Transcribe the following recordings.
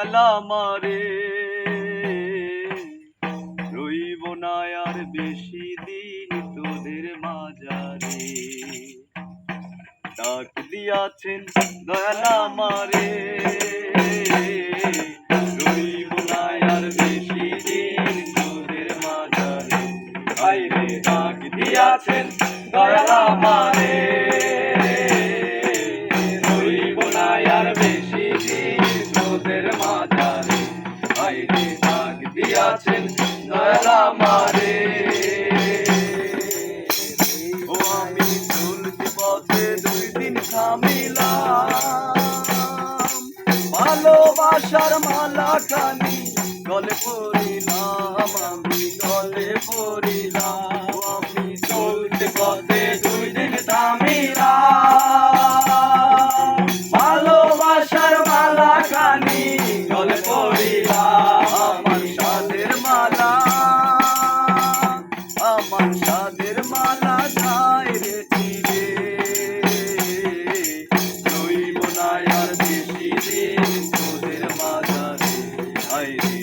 দয়াল আমারে রইব না আর বেশি দিন তোদের মাঝারে। ডাক দিয়াছেন দয়াল মারে। রইব বেশি দিন তোদের আইরে দয়াল আমারে থামিলাম ভালোবাসার মালা খানি গলে পড়িলাম আমি গলে পড়িলাম আমি চলতি পথে দুই দিন থামিলাম ভালোবাসার মালা খানি গলে পড়িলাম আমার সাদের মালা, আমার সাদের মালা যায়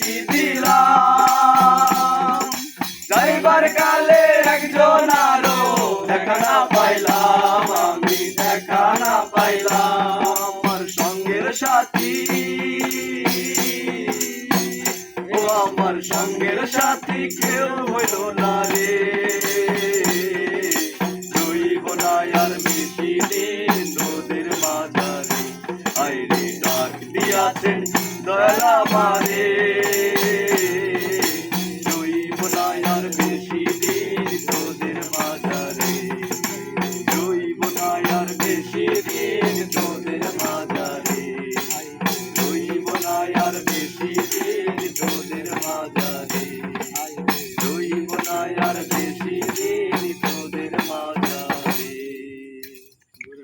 কি দিলাম। যাইবার কালে একজন আরও দেখা না পাইলাম, আমি দেখা না পাইলাম। আমার সঙ্গের সাথী। ও আমার সঙ্গের সাথী, কেউ হইল না রে। দয়ালা মারে জৈব নয় আর বেশি দিন তোদের বাজারে জৈব নয় আর বেশি দিন তোদের বাজারে জৈব নয় আর বেশি